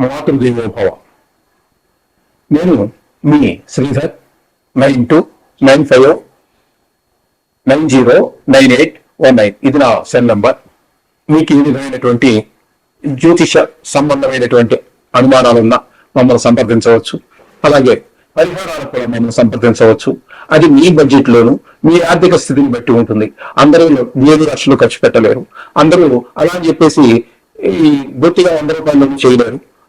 మాతృదేవోభవ నేను మీ Sridhar nine two nine five nine zero nine eight one nine. ఇది నా cell number. మీకు ఈ విధమైనటువంటి జ్యోతిష సంబంధమైనటువంటి అనుమానాలున్నా మమ్మల్ని సంప్రదించవచ్చు. అలాగే పరిహారాలు కూడా మమ్మల్ని సంప్రదించవచ్చు. అది మీ బడ్జెట్ లోను మీ ఆర్థిక స్థితిని బట్టి ఉంటుంది. అందరూ ఏడు లక్షలు ఖర్చు పెట్టలేరు. అందరూ అలా అని చెప్పేసి ఈ బొత్తిగా వంద రూపాయలు చేయలేరు.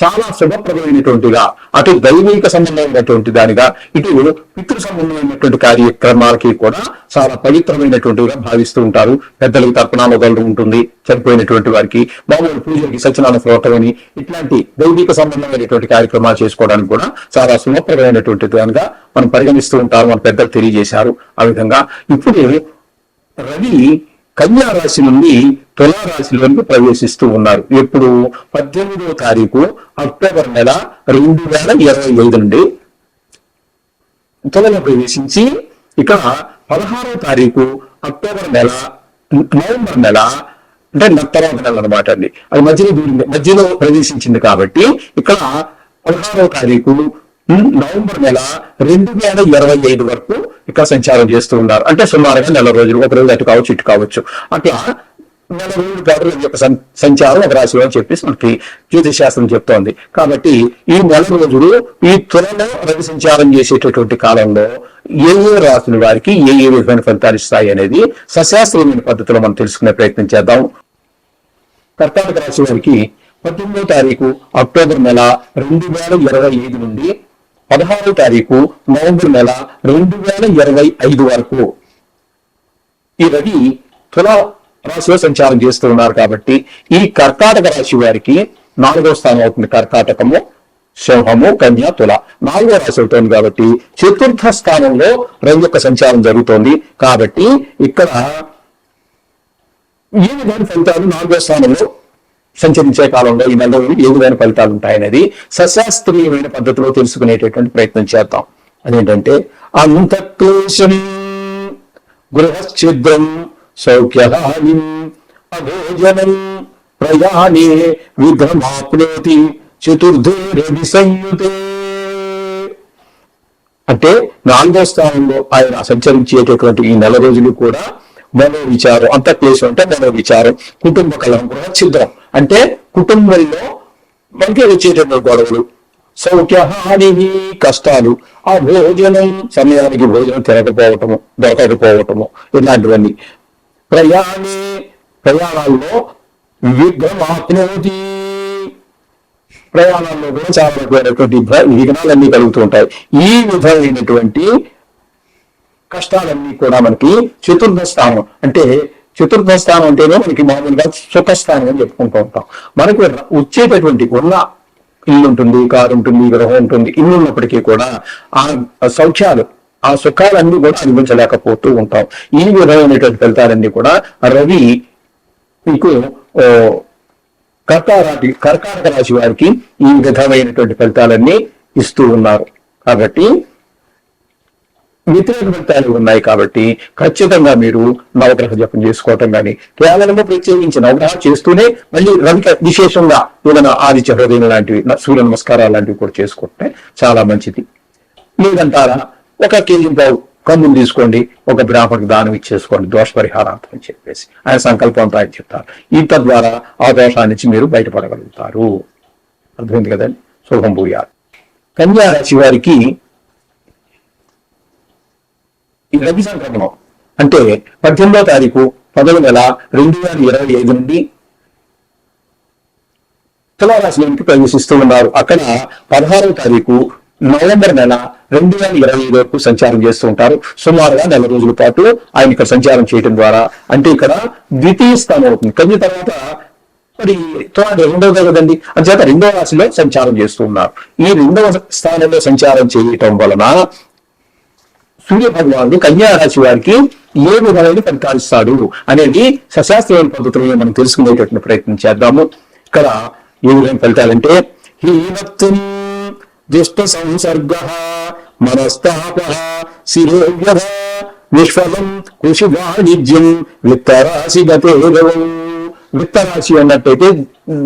చాలా శుభప్రదమైనటువంటిగా అటు దైవిక సంబంధమైనటువంటి దానిగా ఇటు పితృ సంబంధమైనటువంటి కార్యక్రమాలకి కూడా చాలా పవిత్రమైనటువంటిగా భావిస్తూ ఉంటారు. పెద్దలకు తర్పణాలు వదలడం ఉంటుంది. చనిపోయినటువంటి వారికి మామూలు పూజలకి సత్యనారాయణ శ్రోతం అని ఇట్లాంటి దైవిక సంబంధమైనటువంటి కార్యక్రమాలు చేసుకోవడానికి కూడా చాలా శుభప్రదమైనటువంటి దానిగా మనం పరిగణిస్తూ ఉంటారు. మన పెద్దలు తెలియజేశారు. ఆ విధంగా ఇప్పుడు రవి కన్యా రాశి నుండి తులా వరకు ప్రవేశిస్తూ ఉన్నారు. ఎప్పుడు పద్దెనిమిదవ తారీఖు అక్టోబర్ నెల రెండు వేల ఇరవై ఐదు నుండి తులలో ప్రవేశించి ఇక్కడ పదహారవ తారీఖు అక్టోబర్ నెల నవంబర్ నెల అంటే తర్వాత నెల అనమాట అండి. అది మధ్యలో దూరింది మధ్యలో ప్రవేశించింది కాబట్టి ఇక్కడ పదహారవ తారీఖు నవంబర్ నెల రెండు వేల ఇరవై ఐదు వరకు ఇక్కడ సంచారం చేస్తూ ఉన్నారు. అంటే సుమారుగా నెల రోజులు ఒక రోజు అటు కావచ్చు ఇటు కావచ్చు. అట్లా నెల రోజులు పాటు యొక్క సంచారం ఒక రాశిలో అని చెప్పేసి మనకి జ్యోతిష్ శాస్త్రం చెప్తోంది. కాబట్టి ఈ నెల రోజులు ఈ త్వరలో రవి సంచారం చేసేటటువంటి కాలంలో ఏ ఏ రాశుల వారికి ఏ ఏ విధమైన ఫలితాలు ఇస్తాయి అనేది సశాస్త్రీయమైన పద్ధతిలో మనం తెలుసుకునే ప్రయత్నం చేద్దాం. కర్కాటక రాశి వారికి పద్దెనిమిదో తారీఖు అక్టోబర్ నెల రెండు వేల ఇరవై ఐదు నుండి పదహారో తారీఖు నవంబర్ నెల రెండు వేల ఇరవై ఐదు వరకు. ఈ రవి తులా రాశిలో సంచారం చేస్తూ ఉన్నారు కాబట్టి ఈ కర్కాటక రాశి వారికి నాలుగో స్థానం అవుతుంది. కర్కాటకము సింహము కన్య తుల నాలుగో రాశి అవుతుంది కాబట్టి చతుర్థ స్థానంలో రవి యొక్క సంచారం జరుగుతోంది. కాబట్టి ఇక్కడ ఏ విధమైన ఫలితాలు నాలుగో స్థానంలో సంచరించే కాలంలో ఈ నెల రోజులు ఏ విధమైన ఫలితాలు ఉంటాయనేది సశాస్త్రీయమైన పద్ధతిలో తెలుసుకునేటటువంటి ప్రయత్నం చేద్దాం. అదేంటంటే అంతక్లేశం గృహఛిద్రం సౌఖ్యహాని అభోజనం ప్రయాణే విఘ్రమాప్నోతి చతుర్థే రవి సంయుతే. అంటే నాలుగో స్థానంలో ఆయన సంచరించేటటువంటి ఈ నెల రోజులు కూడా మనో విచారం అంతఃక్లేశం అంటే మనో విచారం కుటుంబ కలహం గృహఛిద్రం అంటే కుటుంబంలో మనకి వచ్చేటటువంటి గొడవలు సౌఖ్యహాని కష్టాలు ఆ భోజనం సమయానికి భోజనం తినకపోవటము దొరకకపోవటము ఇలాంటివన్నీ. ప్రయాణే ప్రయాణాల్లో విఘ్నమాప్నోతి ప్రయాణాల్లో కూడా చాలా రకమైనటువంటి విఘ్నాలన్నీ కలుగుతూ ఉంటాయి. ఈ విధమైనటువంటి కష్టాలన్నీ కూడా మనకి చతుర్థ స్థానం అంటే చతుర్థ స్థానం అంటేనే మనకి మామూలుగా సుఖస్థానం అని చెప్పుకుంటూ ఉంటాం. మనకు వచ్చేటటువంటి ఉన్న ఇల్లు ఉంటుంది కారు ఉంటుంది గృహం ఉంటుంది ఇల్లు ఉన్నప్పటికీ కూడా ఆ ఆ సౌఖ్యాలు ఆ సుఖాలన్నీ కూడా అనుభవించలేకపోతూ ఉంటాం. ఈ విధమైనటువంటి ఫలితాలన్నీ కూడా రవి మీకు ఓ, కర్కారాటి కర్కాటక రాశి వారికి ఈ విధమైనటువంటి ఫలితాలన్నీ ఇస్తూ ఉన్నారు. కాబట్టి వ్యతిరేక ఫలితాలు ఉన్నాయి కాబట్టి ఖచ్చితంగా మీరు నవగ్రహ జపం చేసుకోవటం కానీ కేవలము ప్రత్యేకించి నవగ్రహం చేస్తూనే మళ్ళీ రవిక విశేషంగా ఏదైనా ఆదిత్య హృదయం లాంటివి సూర్య నమస్కారాలు లాంటివి కూడా చేసుకుంటే చాలా మంచిది. లేదంటారా ఒక కేజీ పావు కమ్ములు తీసుకోండి ఒక బ్రాహ్మణికి దానం ఇచ్చేసుకోండి దోష పరిహారార్థం అని చెప్పేసి ఆయన సంకల్పంతో ఆయన చెప్తారు. ఈ తద్వారా ఆ దోషాన్ని నుంచి మీరు బయటపడగలుగుతారు. అర్థమైంది కదండి? శుభం భూయాలు కన్యా రాశి వారికి ఈ రవి సంక్రమణం. అంటే పద్దెనిమిదో తారీఖు పదవ నెల రెండు వేల ఇరవై ఐదు నుండి తులారాశిలోనికి ప్రవేశిస్తూ ఉన్నారు. అక్కడ పదహారవ తారీఖు నవంబర్ నెల రెండు వేల ఇరవై ఐదు వరకు సంచారం చేస్తూ ఉంటారు. సుమారుగా నెల రోజుల పాటు ఆయన ఇక్కడ సంచారం చేయడం ద్వారా. అంటే ఇక్కడ ద్వితీయ స్థానం అవుతుంది. కన్య తర్వాత మరి తులా రెండవదే కదండి. అంచేత రెండవ రాశిలో సంచారం చేస్తూ ఉన్నారు. ఈ రెండవ స్థానంలో సంచారం చేయటం వలన సూర్య భగవానుడు కన్యారాశి వారికి ఏ విధమైన ఫలితాలు ఇస్తాడు అనేది సశాస్త్రీయ పద్ధతులను మనం తెలుసుకునేటటువంటి ప్రయత్నం చేద్దాము. ఇక్కడ ఏ విధమైన ఫలితాలంటే హీనత్వం దుష్ట సంసర్గ మనస్తాప శిరోవ్యధ నిష్ఫలం కృషి వాణిజ్యం విత్తరాశి గతేదవం విత్తరాశి అన్నట్టయితే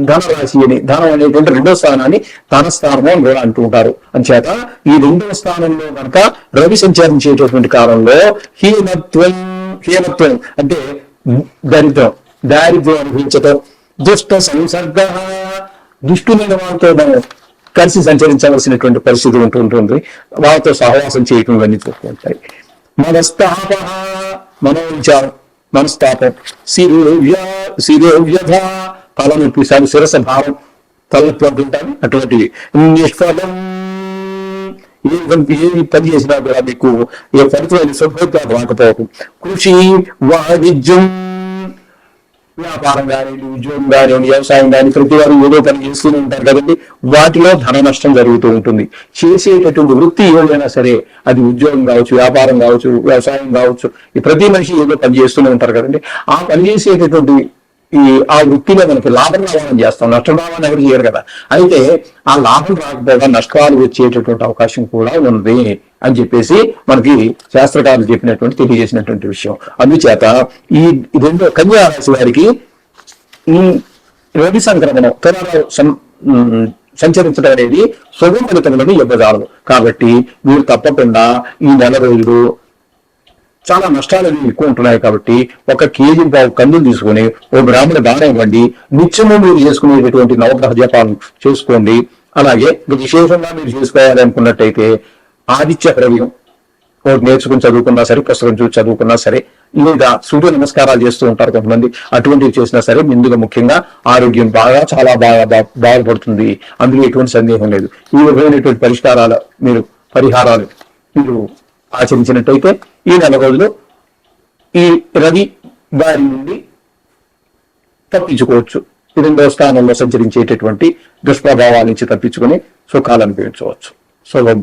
ధనరాశి అని ధనం అనేటువంటి రెండో స్థానాన్ని ధన స్థానము అని కూడా అంటూ ఉంటారు. అంచేత ఈ రెండవ స్థానంలో కనుక రవి సంచరించేటటువంటి కాలంలో హీనత్వం హీనత్వం అంటే దరిద్రం దారిద్ర్యం అనుభవించటం దుష్ట సంసర్గ దుష్టులైన వాళ్ళతో మనం కలిసి సంచరించవలసినటువంటి పరిస్థితి ఉంటుంటుంది వాళ్ళతో సహవాసం చేయటం ఇవన్నీ చూస్తూ ఉంటాయి. మనస్తాప మనోవిచారం మనస్తాపం శిరోవ్య శిరోవ్యధ. తలనొప్పి సారి శిరస భావం తలనొప్పి అంటుంటాను అటువంటివి నిష్ఫలం ఏ ఏ పని చేసినా కూడా మీకు ఏ ఫలితమైన శుభ్రత రాకపోవటం కృషి వాణిజ్యం వ్యాపారం కానివ్వండి ఉద్యోగం కానివ్వండి వ్యవసాయం కానీ ప్రతి వారు ఏదో పని చేస్తూనే ఉంటారు కదండి. వాటిలో ధన నష్టం జరుగుతూ ఉంటుంది. చేసేటటువంటి వృత్తి ఏదైనా సరే అది ఉద్యోగం కావచ్చు వ్యాపారం కావచ్చు వ్యవసాయం కావచ్చు ఈ ప్రతి మనిషి ఏదో పని చేస్తూనే ఉంటారు కదండి. ఆ పని చేసేటటువంటి ఈ ఆ వృత్తిలో మనకి లాభం రావాలని చేస్తాం నష్టం రావాలని ఎవరు చేయరు కదా. అయితే ఆ లాభం రాకపోగా నష్టాలు వచ్చేటటువంటి అవకాశం కూడా ఉంది అని చెప్పేసి మనకి శాస్త్రకారులు చెప్పినటువంటి తెలియజేసినటువంటి విషయం. అందుచేత ఈ రెండో కన్యా రాశి వారికి ఈ రవి సంక్రమణం తులాలో సంచరించడం అనేది సుగమ ఫలితములను ఇవ్వజాలదు కాబట్టి మీరు తప్పకుండా ఈ నెల రోజులు చాలా నష్టాలు అనేవి ఎక్కువ ఉంటున్నాయి కాబట్టి ఒక కేజీ పావు కందులు తీసుకొని ఓ బ్రాహ్మణ దానం ఇవ్వండి. నిత్యము మీరు చేసుకునేటటువంటి నవగ్రహ జపాలను చేసుకోండి. అలాగే విశేషంగా మీరు చేసుకోవాలి అనుకున్నట్టయితే ఆదిత్య హృదయం ఒకటి నేర్చుకుని చదువుకున్నా సరే పుస్తకం చూసి చదువుకున్నా సరే లేదా సూర్య నమస్కారాలు చేస్తూ ఉంటారు కొంతమంది. అటువంటివి చేసినా సరే ముందుగా ముఖ్యంగా ఆరోగ్యం బాగా చాలా బాగా బా- బాగుపడుతుంది. అందులో ఎటువంటి సందేహం లేదు. ఈ విధమైనటువంటి పరిష్కారాలు మీరు పరిహారాలు మీరు ఆచరించినట్టయితే ఈ నెల రోజులు ఈ రవి బారి నుండి తప్పించుకోవచ్చు. రెండవ స్థానంలో సంచరించేటటువంటి దుష్ప్రభావాల నుంచి తప్పించుకుని సుఖాలు అనుభవించవచ్చు. శుభం